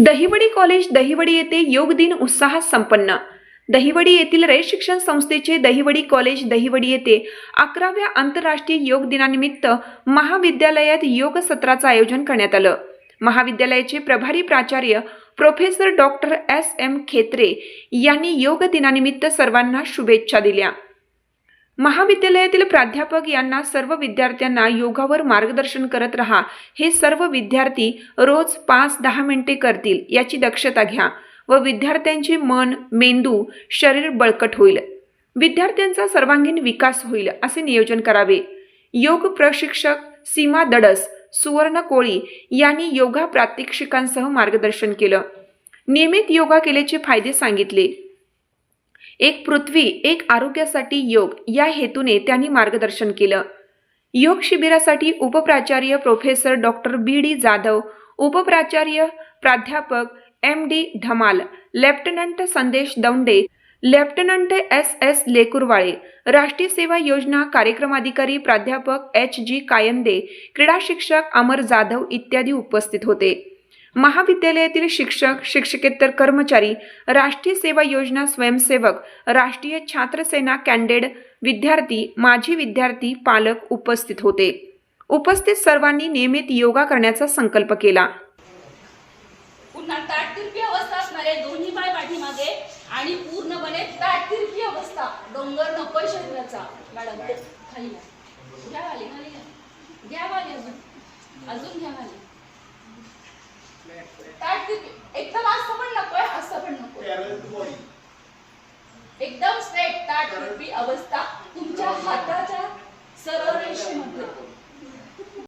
Dahiwadi college Dahiwadi येथे योग दिन उत्साहात संपन्न. दहिवडी येथील रयत शिक्षण संस्थेचे दहिवडी कॉलेज दहिवडी येथे अकराव्या आंतरराष्ट्रीय योग दिनानिमित्त महाविद्यालयात योग सत्राचं आयोजन करण्यात आलं. महाविद्यालयाचे प्रभारी प्राचार्य professor doctor S M Khetre यांनी योग दिनानिमित्त सर्वांना शुभेच्छा दिल्या. महाविद्यालयातील प्राध्यापक यांना सर्व विद्यार्थ्यांना योगावर मार्गदर्शन करत रहा. हे सर्व विद्यार्थी रोज पाच दहा मिनिटे करतील याची दक्षता घ्या व विद्यार्थ्यांचे मन मेंदू शरीर बळकट होईल. विद्यार्थ्यांचा सर्वांगीण विकास होईल असे नियोजन करावे. योग प्रशिक्षक सीमा दडस सुवर्ण कोळी यांनी योगा प्रात्यक्षिकांसह मार्गदर्शन केलं. नियमित योगा केल्याचे फायदे सांगितले. एक पृथ्वी एक आरोग्यासाठी योग या हेतूने त्यांनी मार्गदर्शन केलं. योग शिबिरासाठी उपप्राचार्य professor doctor B. D. Jadhav उपप्राचार्य प्राध्यापक M. D. Dhamal lieutenant Sandesh Daunde lieutenant S. S. Lekurwale Rashtriya Seva Yojana कार्यक्रमाधिकारी प्राध्यापक एच. जी. कायंदे क्रीडा शिक्षक अमर जाधव इत्यादी उपस्थित होते. महाविद्यालयातील शिक्षक शिक्षकेतर कर्मचारी राष्ट्रीय सेवा योजना स्वयंसेवक राष्ट्रीय छात्र सेना कॅन्डेड विद्यार्थी माजी विद्यार्थी पालक उपस्थित होते. उपस्थित सर्वांनी नियमित योगा करण्याचा संकल्प केला. पुन्हा ताटतिरपी अवस्था असणार दोन्ही पाय पाठीमागे आणि पूर्णपणे ताटतिरपी अवस्था डोंगर नकोय शरीराचा. मॅडम खाली घ्या. घ्या वाली खाली घ्या घ्या वाली अजून. अजून घ्या वाली. एकदम असं पण नकोय असं पण नकोय. एकदम स्ट्रेट ताटतिरपी अवस्था तुमच्या हाताच्या सरळ रेषेमध्ये.